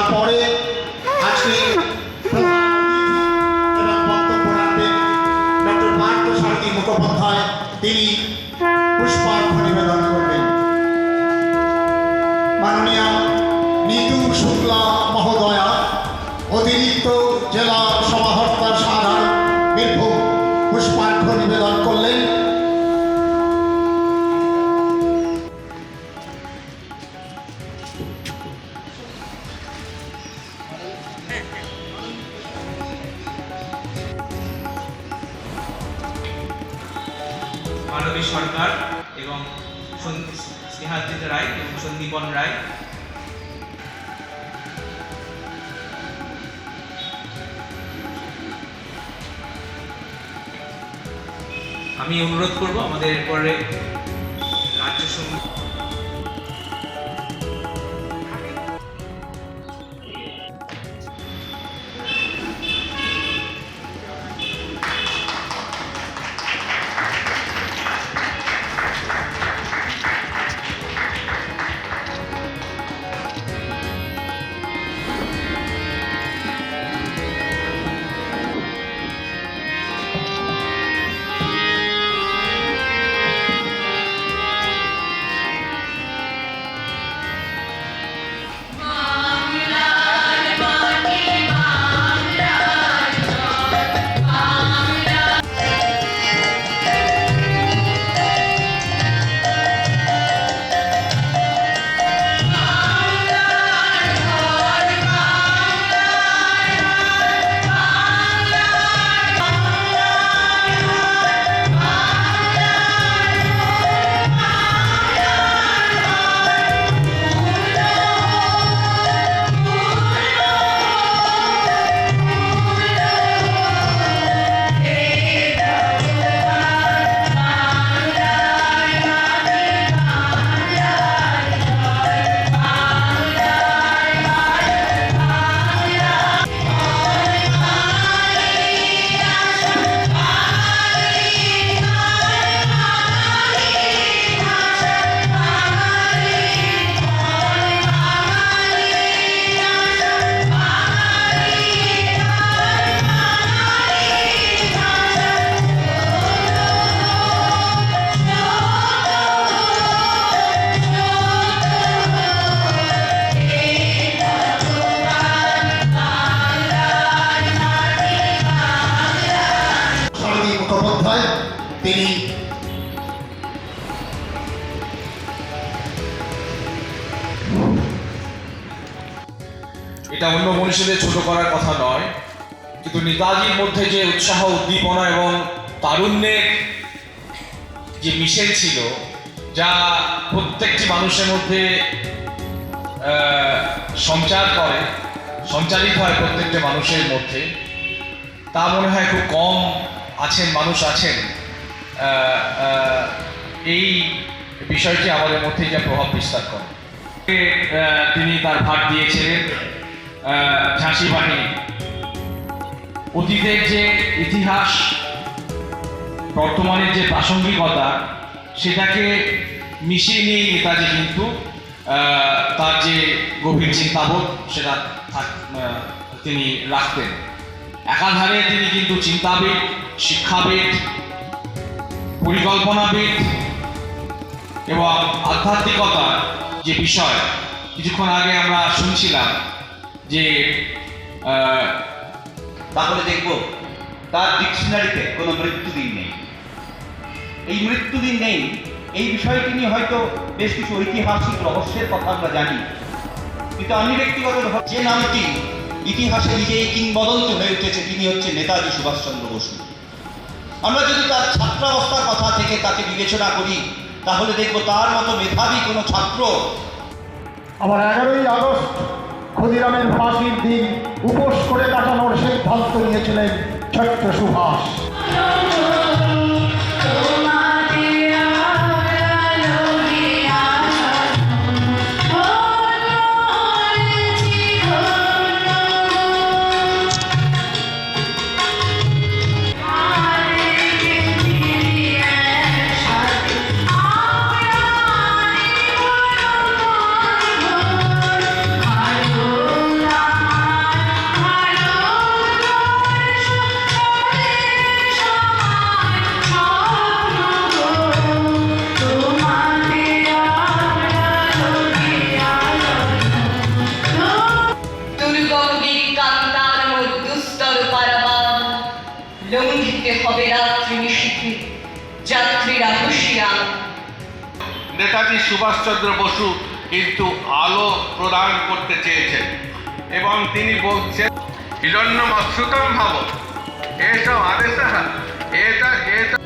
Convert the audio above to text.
তারপরে আজকে নিবেদন করবেন। মাননীয় নিতু শুক্লা মহোদয়া, অতিরিক্ত জেলা সমাহর্তার সাধারণ বীরভূম পুষ্পার্ঘ নিবেদন করলেন। মানবী সরকার এবং সন- রায় এবং সন্দীপন রায়। আমি অনুরোধ করব আমাদের এরপরে রাজ্য সংগীত তিনি এটা অন্য মনীষীদের ছোট করার কথা নয়, কিন্তু নেতাজির মধ্যে যে উৎসাহ, উদ্দীপনা এবং তারুণ্যের যে মিশেল ছিল, যা প্রত্যেকটি মানুষের মধ্যে সঞ্চার করে, সঞ্চারিত হয় প্রত্যেকটা মানুষের মধ্যে, তা মনে হয় খুব কম আছেন, মানুষ আছেন। এই বিষয়টি আমাদের মধ্যে যা প্রভাব বিস্তার করে। তিনি তার ভাট দিয়েছিলেন ঝাঁসি বাহিনী। অতীতের যে ইতিহাস, বর্তমানের যে প্রাসঙ্গিকতা, সেটাকে মিশিয়ে নিয়ে নেতাজি কিন্তু তার যে গভীর চিন্তাবোধ, সেটা তিনি রাখতেন। একাধারে তিনি কিন্তু চিন্তাবিদ, শিক্ষাবিদ পরিকল্পনাবিদ এবং আধ্যাত্মিকতার যে বিষয়, কিছুক্ষণ আগে আমরা শুনছিলাম যে তাহলে দেখব, তার ডিকশনারিতে কোনো মৃত্যুদিন নেই। এই মৃত্যুদিন নেই, এই বিষয়টি নিয়ে হয়তো বেশ কিছু ঐতিহাসিক রহস্যের কথা আমরা জানি। কিন্তু আমি ব্যক্তিগত যে নামটি ইতিহাসে নিজেই কিংবদন্তি হয়ে উঠেছে, তিনি হচ্ছে নেতাজি সুভাষচন্দ্র বসু। আমরা যদি তার ছাত্রাবস্থার কথা থেকে তাকে বিবেচনা করি, তাহলে দেখব তার মতো মেধাবী কোনো ছাত্র আমার এগারোই আগস্ট ক্ষুদিরামের ফাঁসির দিন উপোস করে কাটানোর সিদ্ধান্ত নিয়েছিলেন ছোট্ট সুভাষ। সবে রাত্রি নিশীথে যাত্রীরা হুশিয়ান নেতাজি সুভাষচন্দ্র বসু কিন্তু আলো প্রদান করতে চেয়েছেন এবং তিনি বলছেন, হিরণ্য হিরণ্যমস্যুতম ভাব এসব আদেশ এটা এটা